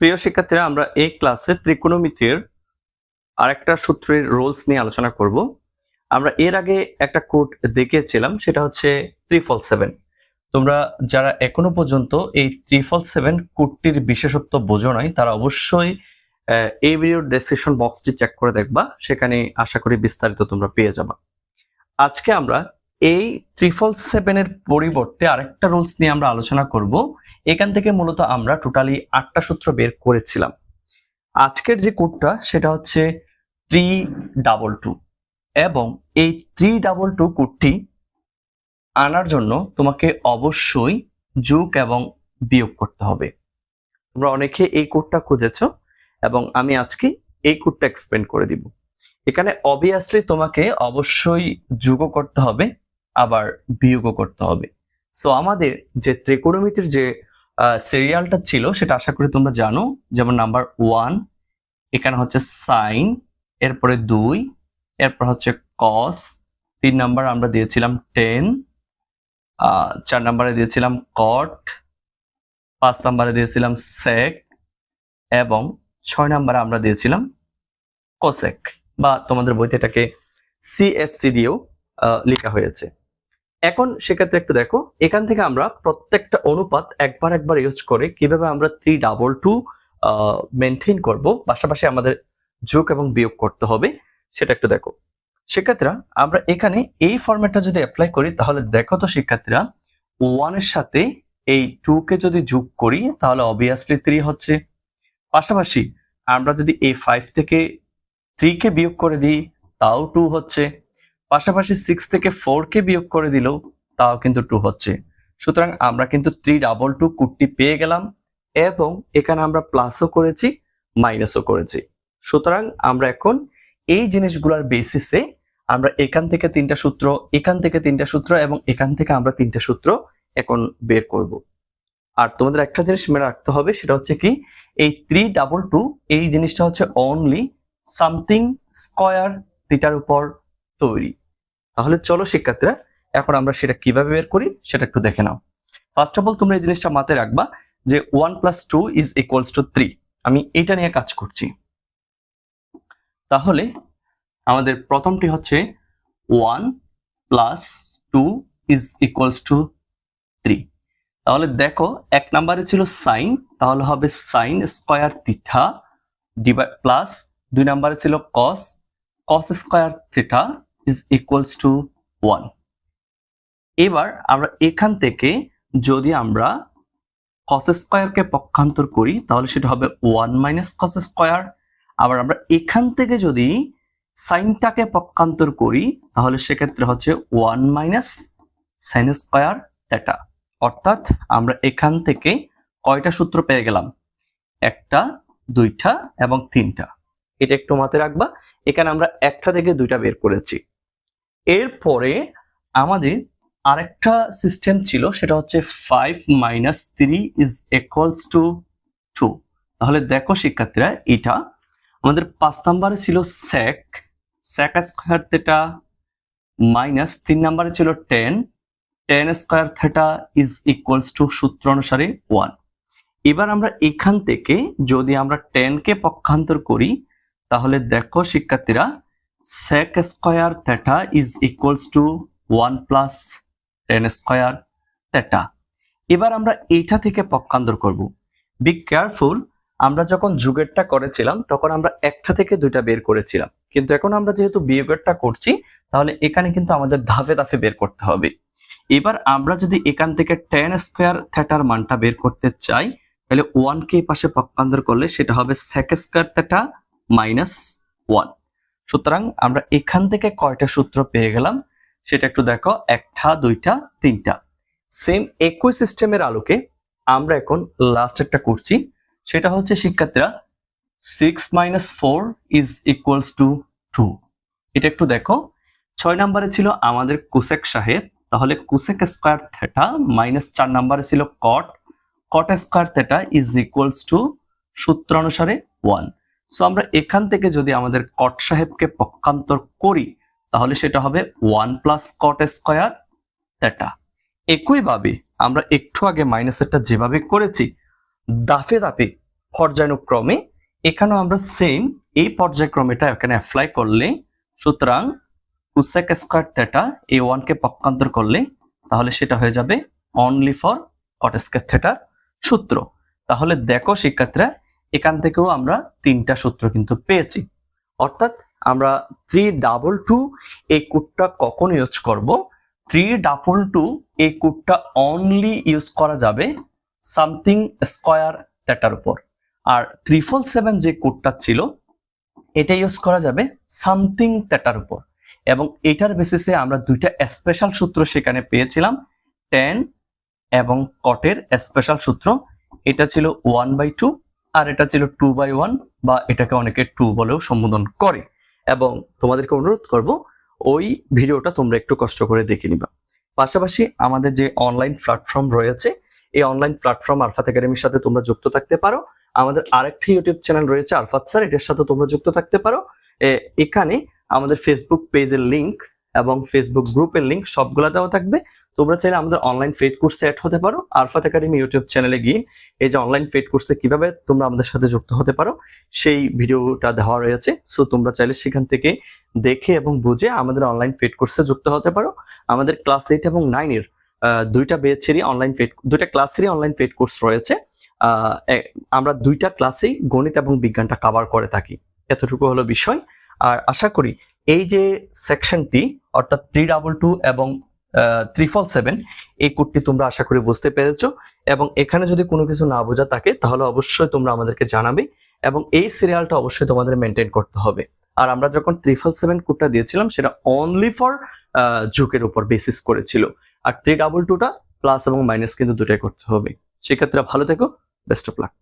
প্রিয় শিক্ষার্থীরা, আমরা এই ক্লাসে ত্রিকোণমিতির আরেকটা সূত্রের রোলস নিয়ে আলোচনা করব। আমরা এর আগে একটা কোড দেখিয়েছিলাম, সেটা হচ্ছে ত্রিফল সেভেন। তোমরা যারা এখনও পর্যন্ত এই ত্রিফল সেভেন কোডটির বিশেষত্ব বোঝো নাই, তারা অবশ্যই এই ভিডিওর ডেসক্রিপশন বক্সটি চেক করে দেখবা, সেখানে আশা করি বিস্তারিত তোমরা পেয়ে যাবা। আজকে আমরা এই ত্রিফল সেভেনের পরিবর্তে আরেকটা রুলস নিয়ে আমরা আলোচনা করব। এখান থেকে মূলত আমরা টোটালি আটটা সূত্র বের করেছিলাম। আজকের যে কোডটা সেটা হচ্ছে থ্রি ডাবল টু এবং এই থ্রি ডাবল টু কোডটি আনার জন্য তোমাকে অবশ্যই যোগ এবং বিয়োগ করতে হবে। তোমরা অনেকে এই কোডটা খুঁজেছ এবং আমি আজকে এই কোডটা এক্সপ্লেন করে দিব। এখানে অবভিয়াসলি তোমাকে অবশ্যই যোগও করতে হবে আবার বিয়োগও করতে হবে। সো আমাদের যে ত্রিকোণমিতির যে সিরিয়ালটা ছিল, সেটা আশা করি তোমরা জানো। যেমন নাম্বার ওয়ান এখানে হচ্ছে সাইন এরপরে দুই, এরপর হচ্ছে কস তিন নাম্বার আমরা দিয়েছিলাম টেন চার নাম্বারে দিয়েছিলাম কট পাঁচ নাম্বারে দিয়েছিলাম সেক এবং ছয় নাম্বারে আমরা দিয়েছিলাম কোসেক বা তোমাদের বইতে এটাকে সিএসসি দিয়েও লেখা হয়েছে। এখন সেক্ষেত্রে একটু দেখো, এখান থেকে আমরা প্রত্যেকটা অনুপাত একবার একবার ইউজ করে কীভাবে আমরা থ্রি ডাবল টু মেনটেন করব, পাশাপাশি আমাদের যোগ এবং বিয়োগ করতে হবে, সেটা একটু দেখো। শিক্ষার্থীরা আমরা এখানে এই ফরম্যাটটা যদি অ্যাপ্লাই করি, তাহলে দেখো তো শিক্ষার্থীরা ওয়ানের সাথে এই টু কে যদি যোগ করি, তাহলে অবভিয়াসলি থ্রি হচ্ছে। পাশাপাশি আমরা যদি এই ফাইভ থেকে থ্রি কে বিয়োগ করে দিই, তাও টু হচ্ছে। পাশাপাশি সিক্স থেকে ফোর কে বিয়োগ করে দিলেও তাও কিন্তু টু হচ্ছে। সুতরাং আমরা কিন্তু থ্রি ডাবল টু কুটটি পেয়ে গেলাম এবং এখানে আমরা প্লাসও করেছি মাইনাসও করেছি। সুতরাং আমরা এখন এই জিনিসগুলোর বেসিসে আমরা এখান থেকে তিনটা সূত্র, এখান থেকে তিনটা সূত্র এবং এখান থেকে আমরা তিনটা সূত্র এখন বের করব। আর তোমাদের একটা জিনিস মনে রাখতে হবে, সেটা হচ্ছে কি, এই থ্রি ডাবল টু এই জিনিসটা হচ্ছে অনলি সামথিং স্কয়ার থিটার উপর তৈরি। তাহলে চলো শিক্ষার্থীরা, এখন আমরা সেটা কীভাবে বের করি সেটা একটু দেখে নাও। ফার্স্ট অফ অল তোমরা এই জিনিসটা মাথায় রাখবা যে one plus two is equals to three আমি এটা নিয়ে কাজ করছি। তাহলে আমাদের প্রথমটি হচ্ছে one plus two is equals to three তাহলে দেখো, এক নাম্বারে ছিল সাইন তাহলে হবে sine square theta divide plus দুই নাম্বারে ছিল cos cos square theta is equals to one এবার আমরা এখান থেকে যদি আমরা কস স্কয়ারকে পক্ষান্তর করি, তাহলে সেটা হবে ওয়ান মাইনাস কস স্কয়ার আবার আমরা এখান থেকে যদি সাইনটাকে পক্ষান্তর করি, তাহলে সেক্ষেত্রে হচ্ছে one minus sine square theta অর্থাৎ আমরা এখান থেকে কয়টা সূত্র পেয়ে গেলাম? একটা, দুইটা এবং তিনটা। এটা একটু মাথায় রাখবা। এখানে আমরা একটা থেকে দুইটা বের করেছি। এরপরে আমাদের আরেকটা সিস্টেম ছিল, সেটা হচ্ছে five minus three is equals to two তাহলে দেখো শিক্ষার্থীরা, এটা আমাদের পাঁচ নাম্বারে ছিল sec sec square theta minus তিন নাম্বারে ছিল tan tan square theta is equals to সূত্র অনুসারে ওয়ান এবার আমরা এখান থেকে যদি আমরা টেনকে পক্ষান্তর করি, তাহলে দেখো শিক্ষার্থীরা sec square theta is equals to one plus tan square theta এবার আমরা এইটা থেকে পক্ষান্তর করব। বি কেয়ারফুল আমরা যখন যুগেরটা করেছিলাম, তখন আমরা একটা থেকে দুইটা বের করেছিলাম। কিন্তু এখন আমরা যেহেতু বিয়োগেরটা করছি, তাহলে এখানে কিন্তু আমাদের ধাপে ধাপে বের করতে হবে। এবার আমরা যদি এখান থেকে টেন স্কোয়ার থেটার মানটা বের করতে চাই, তাহলে ওয়ান কে পাশে পক্ষান্তর করলে সেটা হবে sec square theta minus one সুতরাং আমরা এখান থেকে কয়টা সূত্র পেয়ে গেলাম সেটা একটু দেখো, একটা, দুইটা, তিনটা। সেম একই সিস্টেমের আলোকে আমরা এখন লাস্ট একটা করছি। সেটা হচ্ছে শিক্ষার্থীরা six minus four is equals to two এটা একটু দেখো, ছয় নম্বরে ছিল আমাদের কুসেক সাহেব, তাহলে কুসেক স্কোয়ার থেটা মাইনাস চার নম্বরে ছিল cot cot square theta is equals to সূত্র অনুসারে ওয়ান সো আমরা এখান থেকে যদি আমাদের কট সাহেবকে পক্ষান্তর করি, তাহলে সেটা হবে one plus cot square theta একইভাবে আমরা একটু আগে মাইনাসেরটা যেভাবে করেছি দাফে দাফে পর্যায়ক্রমে এখানেও আমরা সেম এই পর্যায়ক্রমেটা এখানে অ্যাপ্লাই করলে, সুতরাং কুসেক স্কোয়ার থেটা এই ওয়ানকে পক্ষান্তর করলে, তাহলে সেটা হয়ে যাবে অনলি ফর কট স্কোয়ার থেটার সূত্র। তাহলে দেখো শিক্ষার্থীরা এখান থেকেও আমরা তিনটা সূত্র কিন্তু পেয়েছি। অর্থাৎ আমরা থ্রি ডাবল টু এই কোডটা কখন ইউজ করব? থ্রি ডাবল টু এই কোডটা অনলি ইউজ করা যাবে সামথিং স্কোয়ার থেটার উপর। আর ত্রিফল সেভেন যে কোডটা ছিল, এটা ইউজ করা যাবে সামথিং থেটার উপর। এবং এটার বেসিসে আমরা দুইটা স্পেশাল সূত্র সেখানে পেয়েছিলাম টেন এবং কটের স্পেশাল সূত্র। এটা ছিল ওয়ান বাই টু আর এটা ছিল টু বাই ওয়ান বা এটাকে অনেকে টু বলেও সম্বোধন করে। এবং তোমাদেরকে অনুরোধ করব, ওই ভিডিওটা তোমরা একটু কষ্ট করে দেখে নিবা। পাশাপাশি আমাদের যে অনলাইন প্ল্যাটফর্ম রয়েছে, এই অনলাইন প্ল্যাটফর্ম আলফাত একাডেমির সাথে তোমরা যুক্ত থাকতে পারো। আমাদের আরেকটি ইউটিউব চ্যানেল রয়েছে আলফাত স্যার এটার সাথে তোমরা যুক্ত থাকতে পারো। এখানে আমাদের ফেসবুক পেজের লিংক এবং ফেসবুক গ্রুপের লিংক সবগুলা দেওয়া থাকবে। তোমরা চাইলে আমাদের অনলাইন ফেড কোর্সে অ্যাড হতে পারো। আলফাত একাডেমি ইউটিউব চ্যানেলে গিয়ে এই যে অনলাইন ফেড কোর্সে কীভাবে তোমরা আমাদের সাথে যুক্ত হতে পারো, সেই ভিডিওটা দেওয়া রয়েছে। সো তোমরা চাইলে সেখান থেকে দেখে এবং বুঝে আমাদের অনলাইন ফেড কোর্সে যুক্ত হতে পারো। আমাদের ক্লাস এইট এবং নাইনের দুইটা বেচেরই অনলাইন ফেড দুইটা ক্লাসেরই অনলাইন ফেড কোর্স রয়েছে। আমরা দুইটা ক্লাসেই গণিত এবং বিজ্ঞানটা কভার করে থাকি। এতটুকু হলো বিষয়। আর আশা করি এই যে সেকশনটি অর্থাৎ থ্রি ডাবল টু এবং ত্রিফল সেভেন এই কোডটি তোমরা আশা করি বুঝতে পেরেছ। এবং এখানে যদি কোনো কিছু না বোঝা থাকে, তাহলে অবশ্যই তোমরা আমাদেরকে জানাবে এবং এই সিরিয়ালটা অবশ্যই তোমাদের মেনটেন করতে হবে। আর আমরা যখন ত্রিফল সেভেন কোডটা দিয়েছিলাম, সেটা অনলি ফর যুগের উপর বেসিস করেছিল। আর থ্রি ডাবল টুটা প্লাস এবং মাইনাস কিন্তু দুটাই করতে হবে। সেক্ষেত্রে ভালো থেকো বেস্ট অফ লাক